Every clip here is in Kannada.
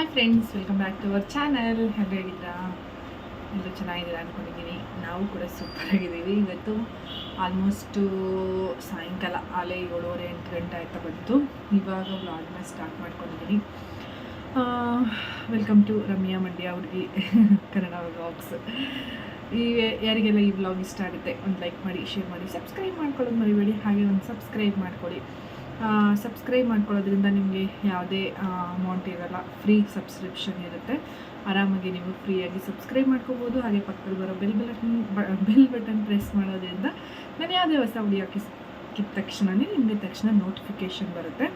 Hi friends welcome back to our channel ಎಲ್ಲರೂ ಹೇಗಿದ್ದೀರಾ ಎಲ್ಲರೂ ಚೆನ್ನಾಗಿದ್ದೀರಾ ಅಂದ್ಕೊಂಡಿದ್ದೀನಿ ನಾವು ಕೂಡ ಸೂಪರಾಗಿದ್ದೀವಿ ಇವತ್ತು ಆಲ್ಮೋಸ್ಟು ಸಾಯಂಕಾಲ, ಆಲೆ ಏಳುವರೆ ಎಂಟು ಗಂಟೆ ಆಯ್ತಾ ಬಂತು. ಇವಾಗ ವ್ಲಾಗ್ನ ಸ್ಟಾರ್ಟ್ ಮಾಡ್ಕೊಂಡಿದ್ದೀನಿ. ವೆಲ್ಕಮ್ ಟು ರಮ್ಯಾ ಮಂಡ್ಯ ಅವ್ರಿಗೆ ಕನ್ನಡ ವ್ಲಾಗ್ಸ್ ಈ ಯಾರಿಗೆಲ್ಲ ಈ ವ್ಲಾಗ್ ಇಷ್ಟ ಆಗುತ್ತೆ, ಒಂದು ಲೈಕ್ ಮಾಡಿ ಶೇರ್ ಮಾಡಿ ಸಬ್ಸ್ಕ್ರೈಬ್ ಮಾಡ್ಕೊಳ್ಳೋದು ಮರಿಬೇಡಿ. ಹಾಗೆ ಒಂದು ಸಬ್ಸ್ಕ್ರೈಬ್ ಮಾಡ್ಕೊಳ್ಳಿ. ಸಬ್ಸ್ಕ್ರೈಬ್ ಮಾಡ್ಕೊಳ್ಳೋದ್ರಿಂದ ನಿಮಗೆ ಯಾವುದೇ ಅಮೌಂಟ್ ಇರಲ್ಲ. ಫ್ರೀ ಸಬ್ಸ್ಕ್ರಿಪ್ಷನ್ ಇರುತ್ತೆ. ಆರಾಮಾಗಿ ನೀವು ಫ್ರೀಯಾಗಿ ಸಬ್ಸ್ಕ್ರೈಬ್ ಮಾಡ್ಕೋಬೋದು. ಹಾಗೆ ಪಕ್ಕದಲ್ಲಿ ಬರೋ bell button bell button press ಮಾಡೋದ್ರಿಂದ ನಾನು ಯಾವುದೇ ಹೊಸ ವಿಡಿಯೋ ಹಾಕಿದ ತಕ್ಷಣವೇ ನಿಮಗೆ ತಕ್ಷಣ ನೋಟಿಫಿಕೇಷನ್ ಬರುತ್ತೆ.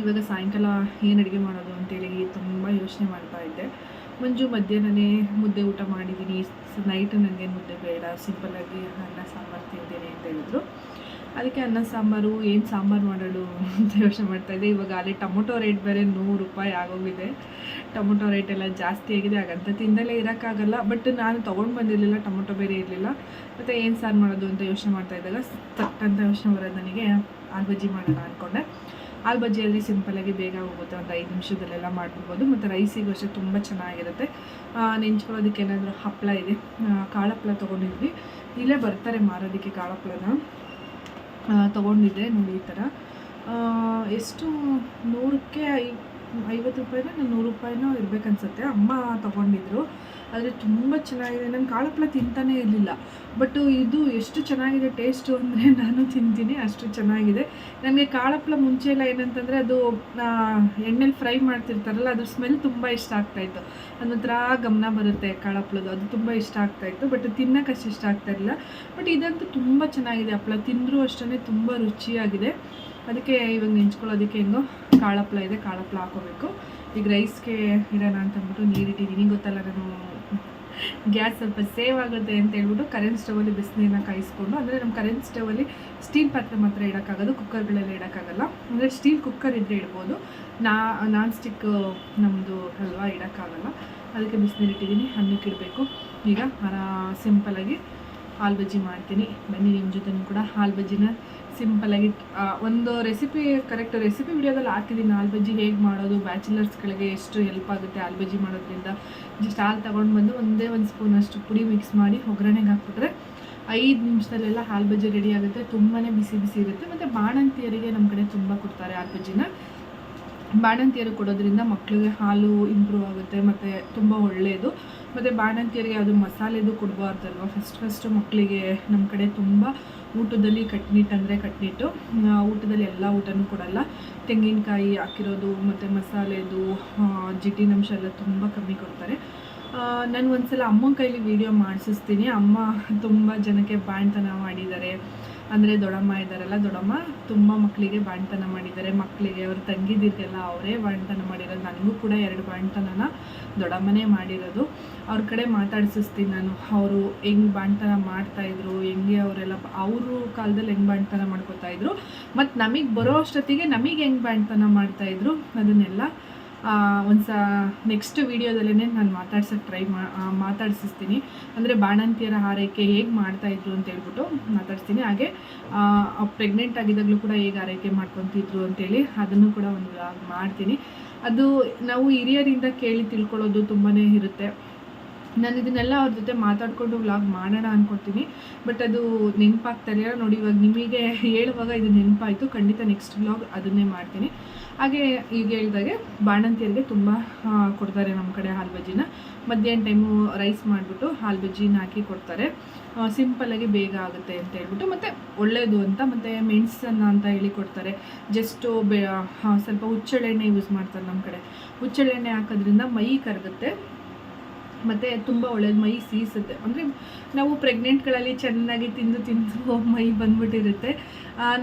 ಇವಾಗ ಸಾಯಂಕಾಲ ಏನು ಅಡುಗೆ ಮಾಡೋದು ಅಂತೇಳಿ ತುಂಬ ಯೋಚನೆ ಮಾಡ್ತಾ ಇದ್ದೆ. ಮಂಜು, ಮಧ್ಯಾಹ್ನನೇ ಮುದ್ದೆ ಊಟ ಮಾಡಿದ್ದೀನಿ ನೈಟ್ ನನಗೆ ಮುದ್ದೆ ಬೇಡ. ಆಗಿ ಅನ್ನ, ಸಾಂಬಾರು ತಿಂತೀನಿ ಅಂತ ಹೇಳಿದ್ರು. ಅದಕ್ಕೆ ಅನ್ನ ಸಾಂಬಾರು, ಏನು ಸಾಂಬಾರು ಮಾಡೋದು ಅಂತ ಯೋಚನೆ ಮಾಡ್ತಾ ಇದ್ದೆ. ಇವಾಗ ಅಲ್ಲಿ ಟೊಮೊಟೊ ರೇಟ್ ಬೇರೆ ನೂರು ರೂಪಾಯಿ ಆಗೋಗಿದೆ. ಟೊಮೊಟೊ ರೇಟ್ ಎಲ್ಲ ಜಾಸ್ತಿ ಆಗಿದೆ, ಹಾಗಂತ ತಿಂದಲೇ ಇರೋಕ್ಕಾಗಲ್ಲ. ಬಟ್ ನಾನು ತೊಗೊಂಡು ಬಂದಿರಲಿಲ್ಲ, ಟೊಮೊಟೊ ಬೇರೆ ಇರಲಿಲ್ಲ. ಮತ್ತು ಏನು ಸಾರು ಮಾಡೋದು ಅಂತ ಯೋಚನೆ ಮಾಡ್ತಾ ಇದ್ದಾಗ ತಟ್ ಅಂತ ಯೋಚನೆ ಬರೋದು ನನಗೆ ಆಲ್ ಬಜ್ಜಿ ಮಾಡೋಣ ಅಂದ್ಕೊಂಡೆ ಆಲ್ ಬಜ್ಜಿಯಲ್ಲಿ ಸಿಂಪಲಾಗಿ ಬೇಗ ಹೋಗುತ್ತೆ, ಒಂದು ಐದು ನಿಮಿಷದಲ್ಲೆಲ್ಲ ಮಾಡ್ಬಿಡ್ಬೋದು ಮತ್ತು ರೈಸಿಗೂ ಅಷ್ಟೇ ತುಂಬ ಚೆನ್ನಾಗಿರುತ್ತೆ. ನೆಂಚ್ಕೊಳ್ಳೋದಕ್ಕೆ ಏನಾದರೂ ಹಪ್ಪಳ ಇದೆ. ಕಾಳಪ್ಪಳ ತೊಗೊಂಡಿದ್ವಿ. ಇಲ್ಲೇ ಬರ್ತಾರೆ ಮಾರೋದಕ್ಕೆ ಕಾಳಪ್ಪಳನ. ತೊಗೊಂಡಿದ್ದೆ ನೋಡಿ ಈ ಥರ. ಎಷ್ಟು ನೂರಕ್ಕೆ ಐ ಐವತ್ತು ರೂಪಾಯಿನೋ ನೂರು ರೂಪಾಯಿನೋ ಇರಬೇಕನ್ಸುತ್ತೆ. ಅಮ್ಮ ತೊಗೊಂಡಿದ್ರು. ಆದರೆ ತುಂಬ ಚೆನ್ನಾಗಿದೆ. ನಾನು ಕಾಳುಪ್ಲ ತಿಂತಾನೇ ಇರಲಿಲ್ಲ. ಬಟ್ ಇದು ಎಷ್ಟು ಚೆನ್ನಾಗಿದೆ ಟೇಸ್ಟು ಅಂದರೆ ನಾನು ತಿಂತೀನಿ, ಅಷ್ಟು ಚೆನ್ನಾಗಿದೆ. ನನಗೆ ಕಾಳಪ್ಪಳ ಮುಂಚೆ ಎಲ್ಲ ಏನಂತಂದರೆ ಅದು ಎಣ್ಣೆಲಿ ಫ್ರೈ ಮಾಡ್ತಿರ್ತಾರಲ್ಲ, ಅದ್ರ ಸ್ಮೆಲ್ ತುಂಬ ಇಷ್ಟ ಆಗ್ತಾಯಿತ್ತು ಅದೊಂಥರ ಗಮನ ಬರುತ್ತೆ ಕಾಳಪ್ಪಳದು ಅದು ತುಂಬ ಇಷ್ಟ ಆಗ್ತಾಯಿತ್ತು ಬಟ್ ತಿನ್ನೋಕೆ ಅಷ್ಟು ಇಷ್ಟ ಆಗ್ತಾ ಇರಲಿಲ್ಲ. ಬಟ್ ಇದಂತೂ ತುಂಬ ಚೆನ್ನಾಗಿದೆ ಹಪ್ಪಳ. ತಿಂದರೂ ಅಷ್ಟೇ ತುಂಬ ರುಚಿಯಾಗಿದೆ. ಅದಕ್ಕೆ ಇವಾಗ ನೆಂಚ್ಕೊಳ್ಳೋದಕ್ಕೆ ಹೆಂಗೋ ಕಾಳಪ್ಪಳ ಇದೆ, ಕಾಳಪ್ಪಳ ಹಾಕೋಬೇಕು. ಈಗ ರೈಸ್ಗೆ ಇಡೋಣ ಅಂತಂದ್ಬಿಟ್ಟು ನೀರಿಟ್ಟಿದ್ದೀನಿ. ಗೊತ್ತಲ್ಲ ನಾನು ಗ್ಯಾಸ್ ಸ್ವಲ್ಪ ಸೇವ್ ಆಗುತ್ತೆ ಅಂತ ಹೇಳ್ಬಿಟ್ಟು ಕರೆಂಟ್ ಸ್ಟವಲ್ಲಿ ಬಿಸಿನೀರನ್ನ ಕಾಯಿಸ್ಕೊಂಡು, ಅಂದರೆ ನಮ್ಮ ಕರೆಂಟ್ ಸ್ಟವಲ್ಲಿ ಸ್ಟೀಲ್ ಪಾತ್ರೆ ಮಾತ್ರ ಇಡೋಕ್ಕಾಗೋದು ಕುಕ್ಕರ್ಗಳಲ್ಲಿ ಇಡೋಕ್ಕಾಗಲ್ಲ. ಅಂದರೆ ಸ್ಟೀಲ್ ಕುಕ್ಕರ್ ಇದ್ದರೆ ಇಡ್ಬೋದು. ನಾ ನಾನ್ ಸ್ಟಿಕ್ ನಮ್ಮದು ಹಲ್ವಾ ಇಡೋಕ್ಕಾಗಲ್ಲ. ಅದಕ್ಕೆ ಬಿಸಿನೀರು ಇಟ್ಟಿದ್ದೀನಿ ಹಣ್ಣಕ್ಕೆ ಇಡಬೇಕು. ಈಗ ಸಿಂಪಲಾಗಿ ಹಾಲು ಬಜ್ಜಿ ಮಾಡ್ತೀನಿ. ಬನ್ನಿ ನಿಮ್ಮ ಜೊತೆ ಕೂಡ ಹಾಲು ಬಜ್ಜಿನ ಸಿಂಪಲಾಗಿ ಒಂದು ರೆಸಿಪಿ ಕರೆಕ್ಟ್ ರೆಸಿಪಿ ವಿಡಿಯೋದಲ್ಲಿ ಹಾಕಿದ್ದೀನಿ ಹಾಲು ಬಜ್ಜಿ ಹೇಗೆ ಮಾಡೋದು ಬ್ಯಾಚುಲರ್ಸ್ಗಳಿಗೆ ಎಷ್ಟು ಹೆಲ್ಪ್ ಆಗುತ್ತೆ ಹಾಲು ಬಜ್ಜಿ ಮಾಡೋದ್ರಿಂದ. ಜಸ್ಟ್ ಹಾಲು ತೊಗೊಂಡು ಬಂದು ಒಂದೇ ಒಂದು ಸ್ಪೂನಷ್ಟು ಪುಡಿ ಮಿಕ್ಸ್ ಮಾಡಿ ಒಗ್ಗರಣೆಗೆ ಹಾಕ್ಬಿಟ್ರೆ ಐದು ನಿಮಿಷದಲ್ಲೆಲ್ಲ ಹಾಲು ಬಜ್ಜಿ ರೆಡಿ ಆಗುತ್ತೆ. ತುಂಬಾ ಬಿಸಿ ಬಿಸಿ ಇರುತ್ತೆ. ಮತ್ತು ಬಾಣಂತಿಯರಿಗೆ ನಮ್ಮ ಕಡೆ ತುಂಬ ಕೊಡ್ತಾರೆ ಆಲ್ ಬಜ್ಜಿನ ಬಾಣಂತಿಯರು ಕೊಡೋದ್ರಿಂದ ಮಕ್ಕಳಿಗೆ ಹಾಲು ಇಂಪ್ರೂವ್ ಆಗುತ್ತೆ, ಮತ್ತು ತುಂಬ ಒಳ್ಳೆಯದು ಮತ್ತು ಬಾಣಂತಿಯರಿಗೆ ಅದು ಮಸಾಲೆದು ಕೊಡಬಾರ್ದಲ್ವ? ಫಸ್ಟ್ ಫಸ್ಟು ಮಕ್ಕಳಿಗೆ ನಮ್ಮ ಕಡೆ ತುಂಬ ಊಟದಲ್ಲಿ ಕಟ್ನಿಟ್ ಅಂದರೆ ಕಟ್ನಿಟ್ಟು ಊಟದಲ್ಲಿ ಎಲ್ಲ ಊಟನೂ ಕೊಡಲ್ಲ. ತೆಂಗಿನಕಾಯಿ ಹಾಕಿರೋದು, ಮತ್ತು ಮಸಾಲೆದು ಜಿಟ್ಟಿನಂಶ ಎಲ್ಲ ತುಂಬ ಕಮ್ಮಿ ಕೊಡ್ತಾರೆ. ನಾನು ಒಂದ್ಸಲ ಅಮ್ಮನ ಕೈಲಿ ವಿಡಿಯೋ ಮಾಡಿಸಿಸ್ತೀನಿ. ಅಮ್ಮ ತುಂಬ ಜನಕ್ಕೆ ಬಾಣ್ತನ ಮಾಡಿದ್ದಾರೆ. ಅಂದರೆ ದೊಡ್ಡಮ್ಮ ಇದ್ದಾರಲ್ಲ ದೊಡ್ಡಮ್ಮ ತುಂಬ ಮಕ್ಕಳಿಗೆ ಬಾಣ್ತನ ಮಾಡಿದ್ದಾರೆ. ಮಕ್ಕಳಿಗೆ ಅವ್ರ ತಂಗಿದಿರ್ಗೆಲ್ಲ ಅವರೇ ಬಾಣ್ತನ ಮಾಡಿರೋದು. ನನಗೂ ಕೂಡ ಎರಡು ಬಾಣ್ತನನ ದೊಡ್ಡಮ್ಮನೇ ಮಾಡಿರೋದು. ಅವ್ರ ಕಡೆ ಮಾತಾಡಿಸಿಸ್ತೀನಿ ನಾನು. ಅವರು ಹೆಂಗೆ ಬಾಣ್ತನ ಮಾಡ್ತಾಯಿದ್ರು ಹೆಂಗೆ ಅವರೆಲ್ಲ ಅವರು ಕಾಲದಲ್ಲಿ ಹೆಂಗೆ ಬಾಣ್ತನ ಮಾಡ್ಕೋತಾ ಇದ್ರು. ಮತ್ತು ನಮಗೆ ಬರೋ ಅಷ್ಟೊತ್ತಿಗೆ ನಮಗೆ ಹೆಂಗೆ ಬಾಣ್ತನ ಮಾಡ್ತಾಯಿದ್ರು ಅದನ್ನೆಲ್ಲ ಒಂದು ಸ ನೆಕ್ಸ್ಟ್ ವೀಡಿಯೋದಲ್ಲೇ ನಾನು ಮಾತಾಡ್ಸೋಕ್ಕೆ ಟ್ರೈ ಮಾ ಮಾತಾಡಿಸ್ತೀನಿ ಅಂದರೆ ಬಾಣಂತಿಯರ ಆರೈಕೆ ಹೇಗೆ ಮಾಡ್ತಾಯಿದ್ರು ಅಂತ ಹೇಳ್ಬಿಟ್ಟು ಮಾತಾಡ್ತೀನಿ ಹಾಗೆ ಪ್ರೆಗ್ನೆಂಟ್ ಆಗಿದ್ದಾಗಲೂ ಕೂಡ ಹೇಗೆ ಆರೈಕೆ ಮಾಡ್ಕೊತಿದ್ರು ಅಂತೇಳಿ ಅದನ್ನು ಕೂಡ ಒಂದು ಮಾಡ್ತೀನಿ. ಅದು ನಾವು ಹಿರಿಯರಿಂದ ಕೇಳಿ ತಿಳ್ಕೊಳ್ಳೋದು ತುಂಬಾ ಇರುತ್ತೆ. ನಾನು ಇದನ್ನೆಲ್ಲ ಅವ್ರ ಜೊತೆ ಮಾತಾಡಿಕೊಂಡು ವ್ಲಾಗ್ ಮಾಡೋಣ ಅಂದ್ಕೊತೀನಿ ಬಟ್ ಅದು ನೆನಪಾಗ್ತಾ ಇಲ್ಲ. ನೋಡಿ ಇವಾಗ ನಿಮಗೆ ಹೇಳುವಾಗ ಇದು ನೆನಪಾಯಿತು. ಖಂಡಿತ ನೆಕ್ಸ್ಟ್ ವ್ಲಾಗ್ ಅದನ್ನೇ ಮಾಡ್ತೀನಿ. ಹಾಗೆ ಈಗ ಹೇಳಿದಾಗೆ ಬಾಣಂತಿಯರಿಗೆ ತುಂಬ ಕೊಡ್ತಾರೆ ನಮ್ಮ ಕಡೆ ಹಾಲು ಬಜ್ಜಿನ. ಮಧ್ಯಾಹ್ನ ಟೈಮು ರೈಸ್ ಮಾಡಿಬಿಟ್ಟು ಹಾಲು ಬಜ್ಜಿನ ಹಾಕಿ ಕೊಡ್ತಾರೆ. ಸಿಂಪಲ್ಲಾಗಿ ಬೇಗ ಆಗುತ್ತೆ ಅಂತ ಹೇಳ್ಬಿಟ್ಟು ಮತ್ತು ಒಳ್ಳೆಯದು ಅಂತ ಮತ್ತು ಮೆಣಸನ್ನು ಅಂತ ಹೇಳಿ ಕೊಡ್ತಾರೆ. ಜಸ್ಟು ಬೆ ಸ್ವಲ್ಪ ಹುಚ್ಚಳೆಣ್ಣೆ ಯೂಸ್ ಮಾಡ್ತಾರೆ ನಮ್ಮ ಕಡೆ. ಹುಚ್ಚಳೆಣ್ಣೆ ಹಾಕೋದ್ರಿಂದ ಮೈ ಕರಗುತ್ತೆ. ಮತ್ತು ತುಂಬ ಒಳ್ಳೇದು ಮೈ ಸೀಸುತ್ತೆ. ಅಂದರೆ ನಾವು ಪ್ರೆಗ್ನೆಂಟ್ಗಳಲ್ಲಿ ಚೆನ್ನಾಗಿ ತಿಂದು ತಿಂದು ಮೈ ಬಂದ್ಬಿಟ್ಟಿರುತ್ತೆ.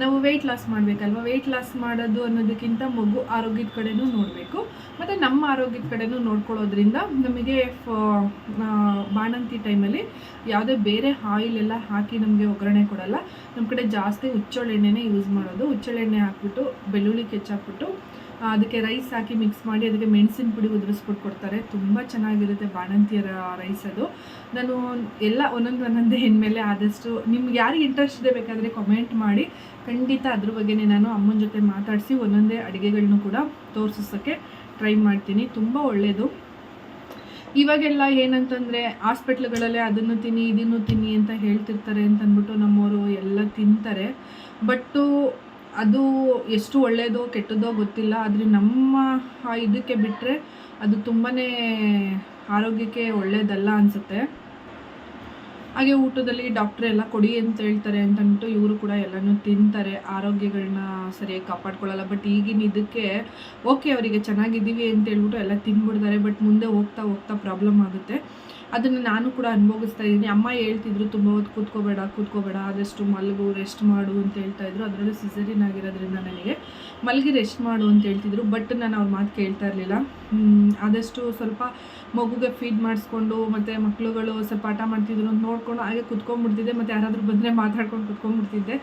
ನಾವು ವೆಯ್ಟ್ ಲಾಸ್ ಮಾಡಬೇಕಲ್ವ? ವೆಯ್ಟ್ ಲಾಸ್ ಮಾಡೋದು ಅನ್ನೋದಕ್ಕಿಂತ ಮಗು ಆರೋಗ್ಯದ ಕಡೆನೂ ನೋಡಬೇಕು. ಮತ್ತು ನಮ್ಮ ಆರೋಗ್ಯದ ಕಡೆನೂ ನೋಡ್ಕೊಳ್ಳೋದ್ರಿಂದ ನಮಗೆ ಬಾಣಂತಿ ಟೈಮಲ್ಲಿ ಯಾವುದೇ ಬೇರೆ ಆಯಿಲ್ ಎಲ್ಲ ಹಾಕಿ ನಮಗೆ ಒಗ್ಗರಣೆ ಕೊಡಲ್ಲ. ನಮ್ಮ ಕಡೆ ಜಾಸ್ತಿ ಹುಚ್ಚೊಳ್ಳೆಣ್ಣೆನೇ ಯೂಸ್ ಮಾಡೋದು. ಹುಚ್ಚೊಳ್ಳೆಣ್ಣೆ ಹಾಕ್ಬಿಟ್ಟು, ಬೆಳ್ಳುಳ್ಳಿ ಕೆಚ್ಚಾಕ್ಬಿಟ್ಟು ಅದಕ್ಕೆ ರೈಸ್ ಹಾಕಿ ಮಿಕ್ಸ್ ಮಾಡಿ ಅದಕ್ಕೆ ಮೆಣಸಿನ ಪುಡಿ ಉದುರಿಸ್ಬಿಟ್ಟು ಕೊಡ್ತಾರೆ. ತುಂಬ ಚೆನ್ನಾಗಿರುತ್ತೆ ಬಾಣಂತಿಯರ ರೈಸ್ ಅದು. ನಾನು ಎಲ್ಲ ಒಂದೊಂದು ಒಂದೊಂದೇ ಇನ್ಮೇಲೆ ಆದಷ್ಟು ನಿಮ್ಗೆ ಯಾರಿಗೆ ಇಂಟ್ರೆಸ್ಟ್ ಇದೆ ಬೇಕಾದರೆ ಕಮೆಂಟ್ ಮಾಡಿ. ಖಂಡಿತ ಅದ್ರ ಬಗ್ಗೆನೇ ನಾನು ಅಮ್ಮನ ಜೊತೆ ಮಾತಾಡಿಸಿ ಒಂದೊಂದೇ ಅಡುಗೆಗಳನ್ನೂ ಕೂಡ ತೋರಿಸೋಕ್ಕೆ ಟ್ರೈ ಮಾಡ್ತೀನಿ. ತುಂಬ ಒಳ್ಳೆಯದು ಇವಾಗೆಲ್ಲ ಏನಂತಂದರೆ ಹಾಸ್ಪಿಟ್ಲ್ಗಳಲ್ಲೇ ಅದನ್ನು ತಿನ್ನಿ, ಇದನ್ನು ತಿನ್ನಿ ಅಂತ ಹೇಳ್ತಿರ್ತಾರೆ ಅಂತಂದ್ಬಿಟ್ಟು ನಮ್ಮವರು ಎಲ್ಲ ತಿಂತಾರೆ. ಬಟ್ಟು ಅದು ಎಷ್ಟು ಒಳ್ಳೆಯದೋ ಕೆಟ್ಟದೋ ಗೊತ್ತಿಲ್ಲ, ಆದರೆ ನಮ್ಮ ಇದಕ್ಕೆ ಬಿಟ್ಟರೆ ಅದು ತುಂಬಾ ಆರೋಗ್ಯಕ್ಕೆ ಒಳ್ಳೆಯದಲ್ಲ ಅನಿಸುತ್ತೆ. ಹಾಗೆ ಊಟದಲ್ಲಿ ಡಾಕ್ಟ್ರ್ ಎಲ್ಲ ಕೊಡಿ ಅಂತ ಹೇಳ್ತಾರೆ ಅಂತ ಅಂದ್ಬಿಟ್ಟು ಇವರು ಕೂಡ ಎಲ್ಲನೂ ತಿಂತಾರೆ ಆರೋಗ್ಯಗಳನ್ನ ಸರಿಯಾಗಿ ಕಾಪಾಡ್ಕೊಳ್ಳಲ್ಲ. ಬಟ್ ಈಗಿನ ಇದಕ್ಕೆ ಓಕೆ ಅವರಿಗೆ ಚೆನ್ನಾಗಿದ್ದೀವಿ ಅಂತ ಹೇಳ್ಬಿಟ್ಟು ಎಲ್ಲ ತಿಂದ್ಬಿಡ್ತಾರೆ. ಬಟ್ ಮುಂದೆ ಹೋಗ್ತಾ ಹೋಗ್ತಾ ಪ್ರಾಬ್ಲಮ್ ಆಗುತ್ತೆ. ಅದನ್ನು ನಾನು ಕೂಡ ಅನುಭವಿಸ್ತಾ ಇದ್ದೀನಿ. ಅಮ್ಮ ಹೇಳ್ತಿದ್ರು, ತುಂಬ ಹೊತ್ತು ಕೂತ್ಕೋಬೇಡ ಕೂತ್ಕೋಬೇಡ ಆದಷ್ಟು ಮಲಗು ರೆಸ್ಟ್ ಮಾಡು ಅಂತ ಹೇಳ್ತಾ ಇದ್ರು. ಅದರಲ್ಲೂ ಸಿಸರಿನ್ ಆಗಿರೋದ್ರಿಂದ ನನಗೆ ಮಲಗಿ ರೆಸ್ಟ್ ಮಾಡು ಅಂತ ಹೇಳ್ತಿದ್ರು. ಬಟ್ ನಾನು ಅವ್ರ ಮಾತು ಕೇಳ್ತಾ ಇರಲಿಲ್ಲ. ಆದಷ್ಟು ಸ್ವಲ್ಪ ಮಗುಗೆ ಫೀಡ್ ಮಾಡಿಸ್ಕೊಂಡು ಮತ್ತು ಮಕ್ಕಳುಗಳು ಸ್ವಲ್ಪ ಆಟ ಮಾಡ್ತಿದ್ರು ಅಂತ ನೋಡ್ಕೊಂಡು ಹಾಗೆ ಕುತ್ಕೊಂಡ್ಬಿಡ್ತಿದ್ದೆ. ಮತ್ತು ಯಾರಾದರೂ ಬಂದರೆ ಮಾತಾಡ್ಕೊಂಡು ಕುತ್ಕೊಂಡ್ಬಿಡ್ತಿದ್ದೆ.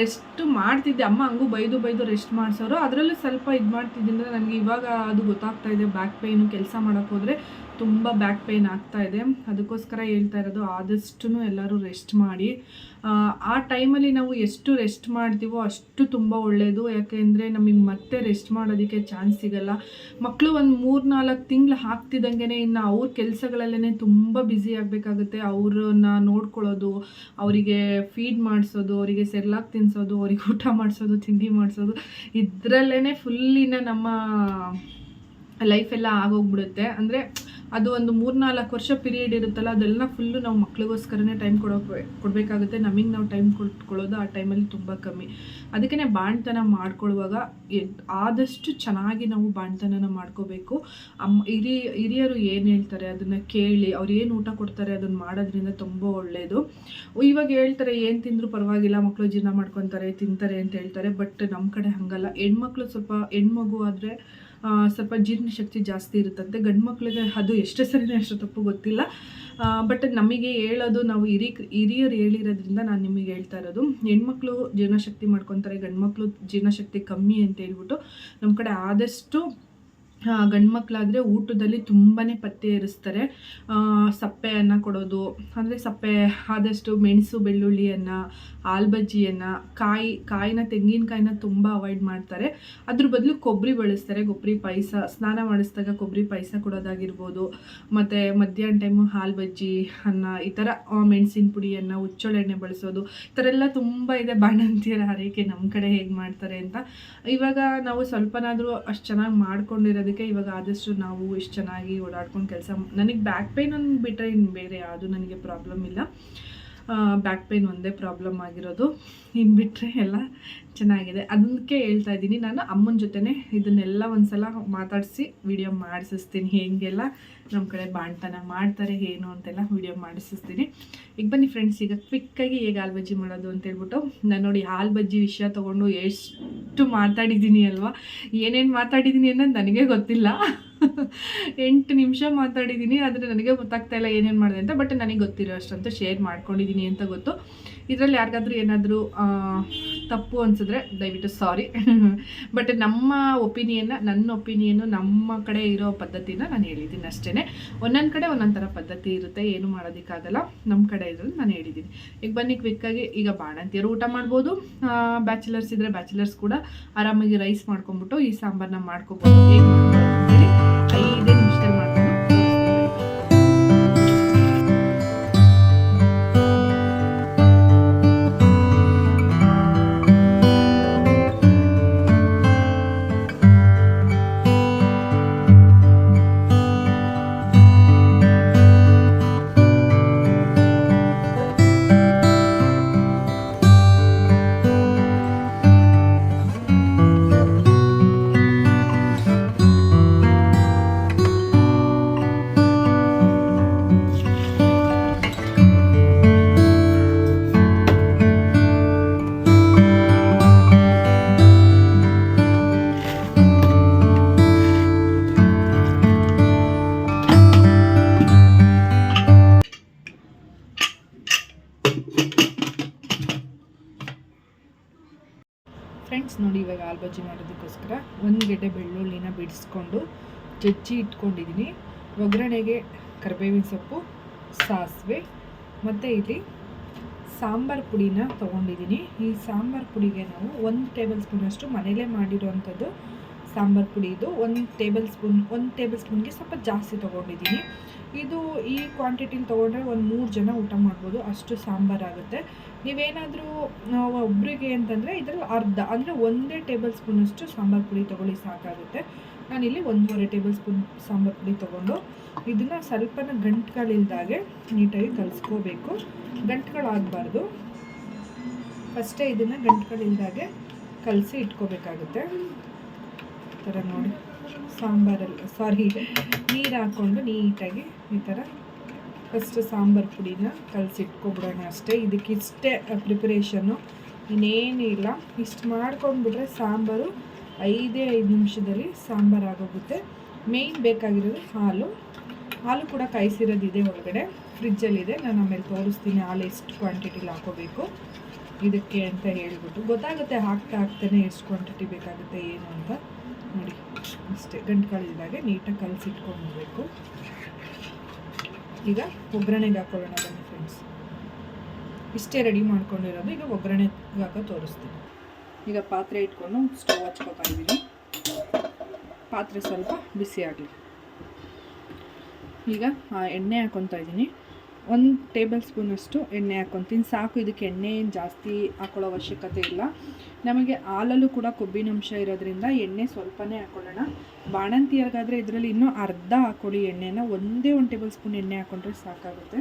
ರೆಸ್ಟ್ ಮಾಡ್ತಿದ್ದೆ. ಅಮ್ಮ ಹಂಗೂ ಬೈದು ಬೈದು ರೆಸ್ಟ್ ಮಾಡಿಸೋರು. ಅದರಲ್ಲೂ ಸ್ವಲ್ಪ ಇದು ಮಾಡ್ತಿದ್ದಿಂದ ನನಗೆ ಇವಾಗ ಅದು ಗೊತ್ತಾಗ್ತಾ ಇದೆ. ಬ್ಯಾಕ್ ಪೇಯ್ನು ಕೆಲಸ ಮಾಡೋಕ್ಕೋದ್ರೆ ತುಂಬ ಬ್ಯಾಕ್ ಪೇಯ್ನ್ ಆಗ್ತಾ ಇದೆ. ಅದಕ್ಕೋಸ್ಕರ ಹೇಳ್ತಾ ಇರೋದು ಆದಷ್ಟು ಎಲ್ಲರೂ ರೆಸ್ಟ್ ಮಾಡಿ. ಆ ಟೈಮಲ್ಲಿ ನಾವು ಎಷ್ಟು ರೆಸ್ಟ್ ಮಾಡ್ತೀವೋ ಅಷ್ಟು ತುಂಬ ಒಳ್ಳೆಯದು ಯಾಕೆಂದರೆ ನಮಗೆ ಮತ್ತೆ ರೆಸ್ಟ್ ಮಾಡೋದಕ್ಕೆ ಚಾನ್ಸ್ ಸಿಗಲ್ಲ. ಮಕ್ಕಳು ಒಂದು ಮೂರು ನಾಲ್ಕು ತಿಂಗಳು ಹಾಕ್ತಿದ್ದಂಗೆ ಇನ್ನು ಅವ್ರ ಕೆಲಸಗಳಲ್ಲೇ ತುಂಬ ಬ್ಯುಸಿ ಆಗಬೇಕಾಗುತ್ತೆ. ಅವ್ರನ್ನ ನೋಡ್ಕೊಳ್ಳೋದು, ಅವರಿಗೆ ಫೀಡ್ ಮಾಡಿಸೋದು, ಅವರಿಗೆ ಸೆರ್ಲಾಕ್ ತಿನ್ನಿಸೋದು ಅವ್ರಿಗೆ ಊಟ ಮಾಡಿಸೋದು, ತಿಂಡಿ ಮಾಡಿಸೋದು ಇದರಲ್ಲೇ ಫುಲ್ಲಿನ ನಮ್ಮ ಲೈಫೆಲ್ಲ ಆಗೋಗ್ಬಿಡುತ್ತೆ. ಅಂದರೆ ಅದು ಒಂದು ಮೂರ್ನಾಲ್ಕು ವರ್ಷ ಪೀರಿಯಡ್ ಇರುತ್ತಲ್ಲ, ಅದೆಲ್ಲ ಫುಲ್ಲು ನಾವು ಮಕ್ಳಿಗೋಸ್ಕರನೇ ಟೈಮ್ ಕೊಡೋ ಕೊಡಬೇಕಾಗುತ್ತೆ. ನಮಗೆ ನಾವು ಟೈಮ್ ಕೊಟ್ಕೊಳ್ಳೋದು ಆ ಟೈಮಲ್ಲಿ ತುಂಬ ಕಮ್ಮಿ. ಅದಕ್ಕೆ ಬಾಣ್ತನ ಮಾಡ್ಕೊಳ್ಳುವಾಗ ಆದಷ್ಟು ಚೆನ್ನಾಗಿ ನಾವು ಬಾಣ್ತನನ ಮಾಡ್ಕೋಬೇಕು. ಅಮ್ಮ ಹಿರಿ, ಹಿರಿಯರು ಏನು ಹೇಳ್ತಾರೆ, ಅದನ್ನು ಕೇಳಿ, ಅವ್ರು ಏನು ಊಟ ಕೊಡ್ತಾರೆ ಅದನ್ನು ಮಾಡೋದ್ರಿಂದ ತುಂಬ ಒಳ್ಳೆಯದು ಇವಾಗ ಹೇಳ್ತಾರೆ, ಏನು ತಿಂದರೂ ಪರವಾಗಿಲ್ಲ ಮಕ್ಕಳು ಜೀರ್ಣ ಮಾಡ್ಕೊತಾರೆ, ತಿಂತಾರೆ ಅಂತ ಹೇಳ್ತಾರೆ, ಬಟ್ ನಮ್ಮ ಕಡೆ ಹಾಗಲ್ಲ. ಹೆಣ್ಮಕ್ಳು ಸ್ವಲ್ಪ, ಹೆಣ್ಮಗು ಆದರೆ ಸ್ವಲ್ಪ ಜೀರ್ಣಶಕ್ತಿ ಜಾಸ್ತಿ ಇರುತ್ತಂತೆ. ಗಂಡು ಮಕ್ಕಳಿಗೆ ಅದು ಎಷ್ಟು ಸರಿನೋ ಎಷ್ಟು ತಪ್ಪು ಗೊತ್ತಿಲ್ಲ. ಬಟ್ ನಮಗೆ ಹೇಳೋದು ನಾವು ಹಿರಿ ಹಿರಿಯರು ಹೇಳಿರೋದ್ರಿಂದ ನಾನು ನಿಮಗೆ ಹೇಳ್ತಾ ಇರೋದು. ಹೆಣ್ಮಕ್ಳು ಜೀರ್ಣಶಕ್ತಿ ಮಾಡ್ಕೊತಾರೆ ಗಂಡು ಮಕ್ಕಳು ಜೀರ್ಣಶಕ್ತಿ ಕಮ್ಮಿ ಅಂತ ಹೇಳ್ಬಿಟ್ಟು ನಮ್ಮ ಕಡೆ ಆದಷ್ಟು ಗಂಡು ಮಕ್ಕಳಾದರೆ ಊಟದಲ್ಲಿ ತುಂಬಾ ಪತ್ತೆ ಇರಿಸ್ತಾರೆ ಸಪ್ಪೆ ಅನ್ನ ಕೊಡೋದು, ಅಂದರೆ ಸಪ್ಪೆ ಆದಷ್ಟು ಮೆಣಸು, ಬೆಳ್ಳುಳ್ಳಿಯನ್ನು, ಆಲ್ಬಜ್ಜಿಯನ್ನು ಬಜ್ಜಿಯನ್ನು ಕಾಯಿ, ಕಾಯಿನ, ತೆಂಗಿನಕಾಯಿನ ತುಂಬ ಅವಾಯ್ಡ್ ಮಾಡ್ತಾರೆ. ಅದ್ರ ಬದಲು ಕೊಬ್ಬರಿ ಬಳಸ್ತಾರೆ ಕೊಬ್ಬರಿ ಪಾಯಸ. ಸ್ನಾನ ಮಾಡಿಸಿದಾಗ ಕೊಬ್ಬರಿ ಪಾಯಸ ಕೊಡೋದಾಗಿರ್ಬೋದು. ಮತ್ತು ಮಧ್ಯಾಹ್ನ ಟೈಮು ಹಾಲು ಬಜ್ಜಿ ಅನ್ನ, ಈ ಥರ ಮೆಣಸಿನ ಪುಡಿಯನ್ನು ಹುಚ್ಚೊಳೆಣ್ಣೆ ಬಳಸೋದು. ಈ ಥರ ಎಲ್ಲ ತುಂಬ ಇದೆ. ಬಾಣಂತಿಯರ ಆರೈಕೆ ನಮ್ಮ ಕಡೆ ಹೇಗೆ ಮಾಡ್ತಾರೆ ಅಂತ. ಇವಾಗ ನಾವು ಸ್ವಲ್ಪನಾದರೂ ಅಷ್ಟು ಚೆನ್ನಾಗಿ ಮಾಡ್ಕೊಂಡಿರೋದಕ್ಕೆ ಇವಾಗ ಆದಷ್ಟು ನಾವು ಇಷ್ಟು ಚೆನ್ನಾಗಿ ಓಡಾಡ್ಕೊಂಡು ಕೆಲಸ ನನಗೆ ಬ್ಯಾಕ್ ಪೇನ್ ಒಂದು ಬಿಟ್ಟರೆ ಇನ್ನು ಬೇರೆ ಯಾವುದು ನನಗೆ ಪ್ರಾಬ್ಲಮ್ ಇಲ್ಲ. ಬ್ಯಾಕ್ ಪೇಯ್ನ್ ಒಂದೇ ಪ್ರಾಬ್ಲಮ್ ಆಗಿರೋದು. ಇನ್ನು ಬಿಟ್ಟರೆ ಎಲ್ಲ ಚೆನ್ನಾಗಿದೆ. ಅದಕ್ಕೆ ಹೇಳ್ತಾ ಇದ್ದೀನಿ, ನಾನು ಅಮ್ಮನ ಜೊತೆನೇ ಇದನ್ನೆಲ್ಲ ಒಂದು ಸಲ ಮಾತಾಡಿಸಿ ವಿಡಿಯೋ ಮಾಡಿಸಿಸ್ತೀನಿ. ಹೇಗೆಲ್ಲ ನಮ್ಮ ಕಡೆ ಬಾಣ್ತನ ಮಾಡ್ತಾರೆ, ಏನು ಅಂತೆಲ್ಲ ವಿಡಿಯೋ ಮಾಡಿಸಿಸ್ತೀನಿ. ಈಗ ಬನ್ನಿ ಫ್ರೆಂಡ್ಸ್ ಈಗ ಕ್ವಿಕ್ಕಾಗಿ ಹೇಗೆ ಹಾಲು ಬಜ್ಜಿ ಮಾಡೋದು ಅಂತ ಹೇಳ್ಬಿಟ್ಟು ನಾನು ನೋಡಿ ಹಾಲು ಬಜ್ಜಿ ವಿಷಯ ತೊಗೊಂಡು ಎಷ್ಟು ಮಾತಾಡಿದ್ದೀನಿ ಅಲ್ವಾ? ಏನೇನು ಮಾತಾಡಿದ್ದೀನಿ ಅನ್ನೋದು ನನಗೆ ಗೊತ್ತಿಲ್ಲ. ಎಂಟು ನಿಮಿಷ ಮಾತಾಡಿದ್ದೀನಿ, ಆದರೆ ನನಗೆ ಗೊತ್ತಾಗ್ತಾ ಇಲ್ಲ ಏನೇನು ಮಾಡಿದೆ ಅಂತ ಬಟ್ ನನಗೆ ಗೊತ್ತಿರೋ ಅಷ್ಟಂತೂ ಶೇರ್ ಮಾಡ್ಕೊಂಡಿದ್ದೀನಿ ಅಂತ ಗೊತ್ತು. ಇದರಲ್ಲಿ ಯಾರಿಗಾದ್ರೂ ಏನಾದರೂ ತಪ್ಪು ಅನಿಸಿದ್ರೆ ದಯವಿಟ್ಟು ಸಾರಿ ಬಟ್ ನಮ್ಮ ಒಪಿನಿಯನ್ನ ನನ್ನ ಒಪಿನಿಯನ್ನು ನಮ್ಮ ಕಡೆ ಇರೋ ಪದ್ಧತಿನ ನಾನು ಹೇಳಿದ್ದೀನಿ ಅಷ್ಟೇ ಒಂದೊಂದು ಕಡೆ ಒಂದೊಂದು ಥರ ಪದ್ಧತಿ ಇರುತ್ತೆ, ಏನು ಮಾಡೋದಕ್ಕಾಗಲ್ಲ. ನಮ್ಮ ಕಡೆ ಇದ್ರಲ್ಲಿ ನಾನು ಹೇಳಿದ್ದೀನಿ. ಈಗ ಬನ್ನಿ ಕ್ವಿಕ್ಕಾಗಿ ಈಗ ಬಾಣಂತಿಯರು ಊಟ ಮಾಡ್ಬೋದು. ಬ್ಯಾಚುಲರ್ಸ್ ಇದ್ದರೆ ಬ್ಯಾಚುಲರ್ಸ್ ಕೂಡ ಆರಾಮಾಗಿ ರೈಸ್ ಮಾಡ್ಕೊಂಬಿಟ್ಟು ಈ ಸಾಂಬಾರನ್ನ ಮಾಡ್ಕೊಬೋದು. ಹೇಗೆ ಫ್ರೆಂಡ್ಸ್ ನೋಡಿ ಇವಾಗ ಹಾಲು ಬಜ್ಜಿ ಮಾಡೋದಕ್ಕೋಸ್ಕರ ಒಂದು ಗೆಡ್ಡೆ ಬೆಳ್ಳುಳ್ಳಿನ ಬಿಡಿಸ್ಕೊಂಡು ಜಜ್ಜಿ ಇಟ್ಕೊಂಡಿದ್ದೀನಿ ಒಗ್ಗರಣೆಗೆ ಕರಿಬೇವಿನ ಸೊಪ್ಪು, ಸಾಸಿವೆ, ಮತ್ತು ಇಲ್ಲಿ ಸಾಂಬಾರು ಪುಡಿನ ತೊಗೊಂಡಿದ್ದೀನಿ ಈ ಸಾಂಬಾರು ಪುಡಿಗೆ ನಾವು ಒಂದು ಟೇಬಲ್ ಸ್ಪೂನಷ್ಟು ಮನೇಲೇ ಮಾಡಿರೋವಂಥದ್ದು ಸಾಂಬಾರು ಪುಡಿ ಇದು. ಒಂದು ಟೇಬಲ್ ಸ್ಪೂನ್, ಒಂದು ಟೇಬಲ್ ಸ್ಪೂನ್ಗೆ ಸ್ವಲ್ಪ ಜಾಸ್ತಿ ತೊಗೊಂಡಿದ್ದೀನಿ ಇದು ಈ ಕ್ವಾಂಟಿಟಿಲಿ ತೊಗೊಂಡ್ರೆ ಒಂದು ಮೂರು ಜನ ಊಟ ಮಾಡ್ಬೋದು, ಅಷ್ಟು ಸಾಂಬಾರಾಗುತ್ತೆ ನೀವೇನಾದರೂ ಒಬ್ಬರಿಗೆ ಅಂತಂದರೆ ಇದರಲ್ಲಿ ಅರ್ಧ, ಅಂದರೆ ಒಂದೇ ಟೇಬಲ್ ಸ್ಪೂನಷ್ಟು ಸಾಂಬಾರು ಪುಡಿ ತೊಗೊಳ್ಳಿ ಸಾಕಾಗುತ್ತೆ. ನಾನಿಲ್ಲಿ ಒಂದೂವರೆ ಟೇಬಲ್ ಸ್ಪೂನ್ ಸಾಂಬಾರು ಪುಡಿ ತೊಗೊಂಡು ಇದನ್ನು ಸ್ವಲ್ಪನ ಗಂಟುಗಳಿಲ್ದಾಗೆ ನೀಟಾಗಿ ಕಲಿಸ್ಕೋಬೇಕು. ಗಂಟುಗಳಾಗಬಾರ್ದು. ಫಸ್ಟೇ ಇದನ್ನು ಗಂಟುಗಳಿಲ್ದಾಗೆ ಕಲಸಿ ಇಟ್ಕೋಬೇಕಾಗುತ್ತೆ. ಥರ ನೋಡಿ, ಸಾಂಬಾರಲ್ಲಿ, ಸಾರಿ, ನೀರು ಹಾಕ್ಕೊಂಡು ನೀಟಾಗಿ ಈ ಥರ ಫಸ್ಟ್ ಸಾಂಬಾರು ಪುಡಿನ ಕಲಸಿಟ್ಕೊಬಿಡೋಣ ಅಷ್ಟೇ. ಇದಕ್ಕೆ ಇಷ್ಟೇ ಪ್ರಿಪರೇಷನ್ನು ಇನ್ನೇನು ಇಲ್ಲ. ಇಷ್ಟು ಮಾಡ್ಕೊಂಡ್ಬಿಟ್ರೆ ಸಾಂಬಾರು ಐದೇ ಐದು ನಿಮಿಷದಲ್ಲಿ ಸಾಂಬಾರು ಆಗೋಗುತ್ತೆ. ಮೇಯ್ನ್ ಬೇಕಾಗಿರೋದು ಹಾಲು. ಹಾಲು ಕೂಡ ಕಾಯಿಸಿರೋದಿದೆ ಒಳಗಡೆ. ಫ್ರಿಜ್ಜಲ್ಲಿದೆ. ನಾನು ಆಮೇಲೆ ತೋರಿಸ್ತೀನಿ ಹಾಲು ಎಷ್ಟು ಕ್ವಾಂಟಿಟಿಲಿ ಹಾಕೋಬೇಕು, ಇದಕ್ಕೆ ಅಂತ ಹೇಳಿಬಿಟ್ಟು. ಗೊತ್ತಾಗುತ್ತೆ ಹಾಕ್ತಾ ಹಾಕ್ತಾನೆ ಎಷ್ಟು ಕ್ವಾಂಟಿಟಿ ಬೇಕಾಗುತ್ತೆ, ಏನು ಅಂತ. ನೋಡಿ, ಅಷ್ಟೇ. ಗಂಟುಗಳಿದ್ದಾಗೆ ನೀಟಾಗಿ ಕಲಸಿಟ್ಕೊಂಡ್ಬಿಡ್ಬೇಕು. ಈಗ ಒಗ್ಗರಣೆಗೆ ಹಾಕೊಳ್ಳೋಣ ಬನ್ನಿ ಫ್ರೆಂಡ್ಸ್ ಇಷ್ಟೇ ರೆಡಿ ಮಾಡ್ಕೊಂಡಿರೋದು, ಈಗ ಒಗ್ಗರಣೆಗೆ ಹಾಕೋ ತೋರಿಸ್ತೀನಿ. ಈಗ ಪಾತ್ರೆ ಇಟ್ಕೊಂಡು ಸ್ಟವ್ ಇದ್ದೀನಿ. ಪಾತ್ರೆ ಸ್ವಲ್ಪ ಬಿಸಿ ಆಗಲಿ. ಈಗ ಎಣ್ಣೆ ಹಾಕೊತಾ ಇದ್ದೀನಿ. ಒಂದು ಟೇಬಲ್ ಸ್ಪೂನಷ್ಟು ಎಣ್ಣೆ ಹಾಕ್ಕೊತೀನಿ ಸಾಕು, ಇದಕ್ಕೆ ಎಣ್ಣೆ ಏನು ಜಾಸ್ತಿ ಹಾಕೊಳ್ಳೋ ಅವಶ್ಯಕತೆ ಇಲ್ಲ. ನಮಗೆ ಹಾಲಲ್ಲೂ ಕೂಡ ಕೊಬ್ಬಿನಂಶ ಇರೋದ್ರಿಂದ ಎಣ್ಣೆ ಸ್ವಲ್ಪನೇ ಹಾಕ್ಕೊಳ್ಳೋಣ ಬಾಣಂತಿಯರ್ಗಾದರೆ ಇದರಲ್ಲಿ ಇನ್ನೂ ಅರ್ಧ ಹಾಕ್ಕೊಳ್ಳಿ ಎಣ್ಣೆನ ಒಂದೇ ಒಂದು ಟೇಬಲ್ ಸ್ಪೂನ್ ಎಣ್ಣೆ ಹಾಕ್ಕೊಂಡ್ರೆ ಸಾಕಾಗುತ್ತೆ.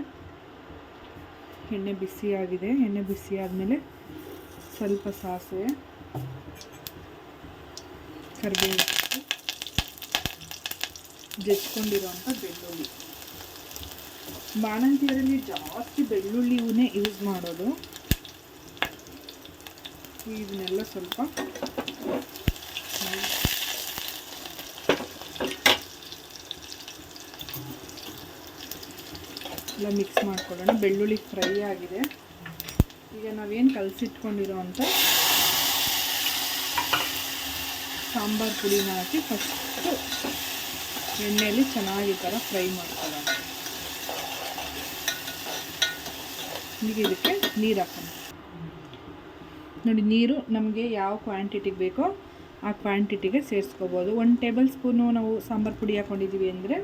ಎಣ್ಣೆ ಬಿಸಿಯಾಗಿದೆ. ಎಣ್ಣೆ ಬಿಸಿ ಆದಮೇಲೆ ಸ್ವಲ್ಪ ಸಾಸಿವೆ ಕರಿಬೇವು ಜಜ್ಕೊಂಡಿರೋಂಥ ಬೆಳ್ಳುಳ್ಳಿ. ಬಾಣಂತಿಯರಲ್ಲಿ ಜಾಸ್ತಿ ಬೆಳ್ಳುಳ್ಳಿವನ್ನೇ ಯೂಸ್ ಮಾಡೋದು. ಇದನ್ನೆಲ್ಲ ಸ್ವಲ್ಪ ಎಲ್ಲ ಮಿಕ್ಸ್ ಮಾಡ್ಕೊಳ್ಳೋಣ. ಬೆಳ್ಳುಳ್ಳಿ ಫ್ರೈ ಆಗಿದೆ. ಈಗ ನಾವೇನು ಕಲಸಿಟ್ಕೊಂಡಿರೋ ಅಂಥ ಸಾಂಬಾರು ಪುಡಿನ ಹಾಕಿ ಫಸ್ಟು ಎಣ್ಣೆಯಲ್ಲಿ ಚೆನ್ನಾಗಿ ಥರ ಫ್ರೈ ಮಾಡ್ಕೊಳ್ಳೋಣ. ಈಗ ಇದಕ್ಕೆ ನೀರು ಹಾಕೋಣ. ನೋಡಿ, ನೀರು ನಮಗೆ ಯಾವ ಕ್ವಾಂಟಿಟಿಗೆ ಬೇಕೋ ಆ ಕ್ವಾಂಟಿಟಿಗೆ ಸೇರಿಸ್ಕೋಬೋದು. ಒಂದು ಟೇಬಲ್ ಸ್ಪೂನು ನಾವು ಸಾಂಬಾರು ಪುಡಿ ಹಾಕ್ಕೊಂಡಿದ್ದೀವಿ ಅಂದರೆ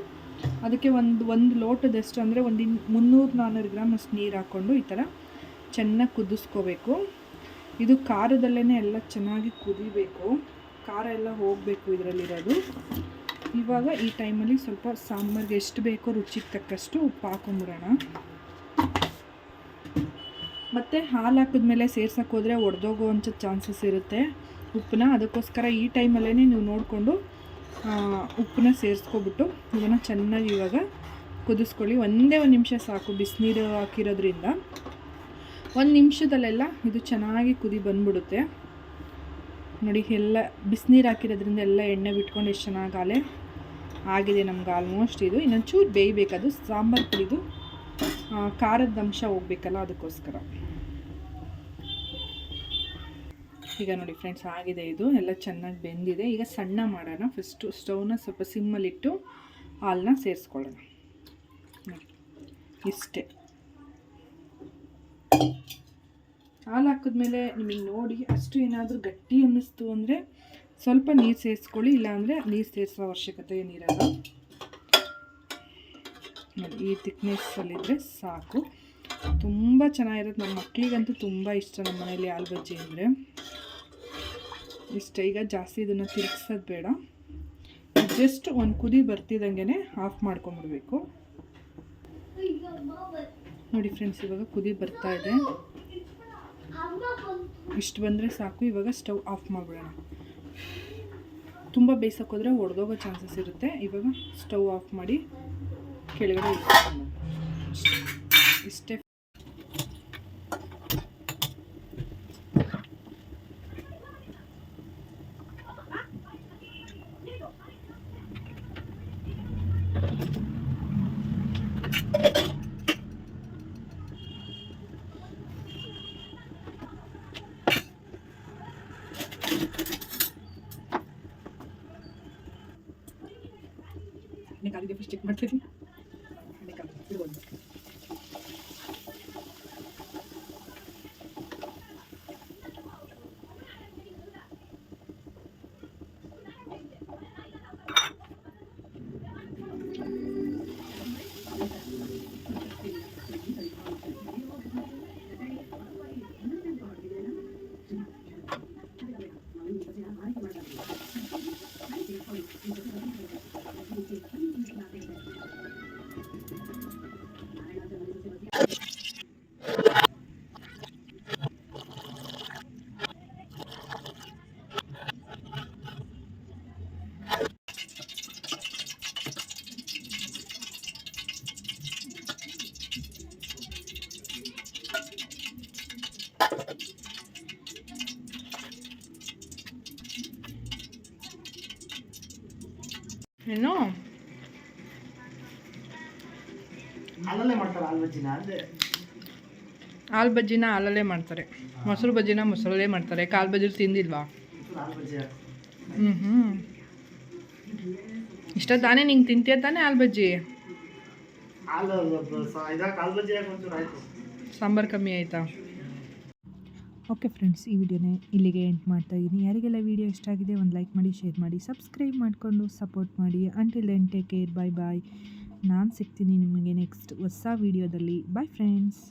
ಅದಕ್ಕೆ ಒಂದು ಒಂದು ಲೋಟದಷ್ಟು ಅಂದರೆ ಒಂದು ಮುನ್ನೂರು ನಾನ್ನೂರು ಗ್ರಾಮ್ ಅಷ್ಟು ನೀರು ಹಾಕ್ಕೊಂಡು ಈ ಥರ ಚೆನ್ನಾಗಿ ಕುದಿಸ್ಕೋಬೇಕು. ಇದು ಖಾರದಲ್ಲೇ ಎಲ್ಲ ಚೆನ್ನಾಗಿ ಕುದಿಬೇಕು. ಖಾರ ಎಲ್ಲ ಹೋಗಬೇಕು ಇದರಲ್ಲಿರೋದು. ಇವಾಗ ಈ ಟೈಮಲ್ಲಿ ಸ್ವಲ್ಪ ಸಾಂಬಾರ್ಗೆ ಎಷ್ಟು ಬೇಕೋ ರುಚಿಗೆ ತಕ್ಕಷ್ಟು ಉಪ್ಪು ಹಾಕೊಂಬಿಡೋಣ. ಮತ್ತು ಹಾಲು ಹಾಕಿದ್ಮೇಲೆ ಸೇರ್ಸೋಕ್ಕೋದ್ರೆ ಒಡೆದೋಗೋವಂಥ ಚಾನ್ಸಸ್ ಇರುತ್ತೆ. ಉಪ್ಪನ್ನ ಅದಕ್ಕೋಸ್ಕರ ಈ ಟೈಮಲ್ಲೇ ನೀವು ನೋಡಿಕೊಂಡು ಉಪ್ಪನ್ನ ಸೇರಿಸ್ಕೊಬಿಟ್ಟು ಇದನ್ನು ಚೆನ್ನಾಗಿ ಇವಾಗ ಕುದಿಸ್ಕೊಳ್ಳಿ. ಒಂದೇ ಒಂದು ನಿಮಿಷ ಸಾಕು ಬಿಸಿನೀರು ಹಾಕಿರೋದ್ರಿಂದ. ಒಂದು ನಿಮಿಷದಲ್ಲೆಲ್ಲ ಇದು ಚೆನ್ನಾಗಿ ಕುದಿ ಬಂದ್ಬಿಡುತ್ತೆ. ನೋಡಿ, ಎಲ್ಲ ಬಿಸಿನೀರು ಹಾಕಿರೋದ್ರಿಂದ ಎಲ್ಲ ಎಣ್ಣೆ ಬಿಟ್ಕೊಂಡು ಎಷ್ಟು ಚೆನ್ನಾಗಿ ಆಲೆ ಆಗಿದೆ ನಮ್ಗೆ ಆಲ್ಮೋಸ್ಟ್ ಇದು. ಇನ್ನೊಂದು ಚೂರು ಬೇಯಬೇಕದು. ಸಾಂಬಾರು ಪುಡಿದು ಖಾರದ ಅಂಶ ಹೋಗ್ಬೇಕಲ್ಲ ಅದಕ್ಕೋಸ್ಕರ. ಈಗ ನೋಡಿ ಫ್ರೆಂಡ್ಸ್, ಆಗಿದೆ ಇದು. ಎಲ್ಲ ಚೆನ್ನಾಗಿ ಬೆಂದಿದೆ. ಈಗ ಸಣ್ಣ ಮಾಡೋಣ. ಫಸ್ಟು ಸ್ಟವ್ನ ಸ್ವಲ್ಪ ಸಿಮ್ಮಲ್ಲಿಟ್ಟು ಹಾಲನ್ನ ಸೇರಿಸ್ಕೊಳ್ಳೋಣ. ಇಷ್ಟೇ. ಹಾಲು ಹಾಕಿದ್ಮೇಲೆ ನಿಮಗೆ ನೋಡಿ, ಅಷ್ಟು ಏನಾದರೂ ಗಟ್ಟಿ ಅನ್ನಿಸ್ತು ಅಂದರೆ ಸ್ವಲ್ಪ ನೀರು ಸೇರಿಸ್ಕೊಳ್ಳಿ, ಇಲ್ಲಾಂದರೆ ನೀರು ಸೇರಿಸೋ ಅವಶ್ಯಕತೆ ಏನಿರಲ್ಲ. ಈ ತಿಕ್ನೆಸ್ಸಲ್ಲಿದ್ದರೆ ಸಾಕು. ತುಂಬ ಚೆನ್ನಾಗಿರುತ್ತೆ. ನಮ್ಮ ಮಕ್ಕಳಿಗಂತೂ ತುಂಬ ಇಷ್ಟ ನಮ್ಮ ಮನೇಲಿ ಹಾಲು ಬಜ್ಜಿ ಅಂದರೆ. ಇಷ್ಟ ಈಗ ಜಾಸ್ತಿ ಇದನ್ನು ತಿರುಗಿಸೋದು ಬೇಡ. ಜಸ್ಟ್ ಒಂದು ಕುದಿ ಬರ್ತಿದ್ದಂಗೆ ಆಫ್ ಮಾಡ್ಕೊಂಬಿಡ್ಬೇಕು. ನೋಡಿ ಫ್ರೆಂಡ್ಸ್ ಇವಾಗ ಕುದಿ ಬರ್ತಾ ಇದೆ. ಇಷ್ಟು ಬಂದರೆ ಸಾಕು, ಇವಾಗ ಸ್ಟವ್ ಆಫ್ ಮಾಡಿಬಿಡೋಣ. ತುಂಬ ಬೇಯಿಸೋಕ್ಕೋದ್ರೆ ಒಡೆದೋಗೋ ಚಾನ್ಸಸ್ ಇರುತ್ತೆ. ಇವಾಗ ಸ್ಟವ್ ಆಫ್ ಮಾಡಿ ಕೆಳಗಡೆ ಇಷ್ಟೇ ಎಣ್ಣೆ ಕಾಲಿದೆ ಫಸ್ಟ್ ಚೆಕ್ ಮಾಡ್ತೀನಿ ಎಣ್ಣೆ ಕಾಲು ಇಡ್ಬೋದು ಏನು ಅಲ್ಲಲ್ಲೇ ಮಾಡ್ತಾರೆ ಹಾಲು ಬಜ್ಜಿನ ಹಾಲಲ್ಲೇ ಮಾಡ್ತಾರೆ. ಮೊಸರು ಬಜ್ಜಿನ ಮೊಸರಲ್ಲೇ ಮಾಡ್ತಾರೆ. ಕಾಲ್ ಬಜ್ಜಿ ತಿಂದಿಲ್ವಾ? ಹ್ಞೂ ಹ್ಞೂ ಇಷ್ಟ ತಾನೇ ನಿಂಗೆ ತಿಂತೀಯ ತಾನೇ ಹಾಲು ಬಜ್ಜಿ? ಸಾಂಬಾರು ಕಮ್ಮಿ ಆಯಿತಾ? ಓಕೆ ಫ್ರೆಂಡ್ಸ್ ಈ ವಿಡಿಯೋನೇ ಇಲ್ಲಿಗೆ ಎಂಟ್ ಮಾಡ್ತಾ ಇದ್ದೀನಿ ಯಾರಿಗೆಲ್ಲ ವಿಡಿಯೋ ಇಷ್ಟ ಆಗಿದೆ ಒಂದು ಲೈಕ್ ಮಾಡಿ ಶೇರ್ ಮಾಡಿ ಸಬ್ಸ್ಕ್ರೈಬ್ ಮಾಡಿಕೊಂಡು ಸಪೋರ್ಟ್ ಮಾಡಿ. Until then take care bye bye ನಾನು ಸಿಗ್ತೀನಿ ನಿಮಗೆ ನೆಕ್ಸ್ಟ್ ಹೊಸ ವೀಡಿಯೋದಲ್ಲಿ ಬಾಯ್ ಫ್ರೆಂಡ್ಸ್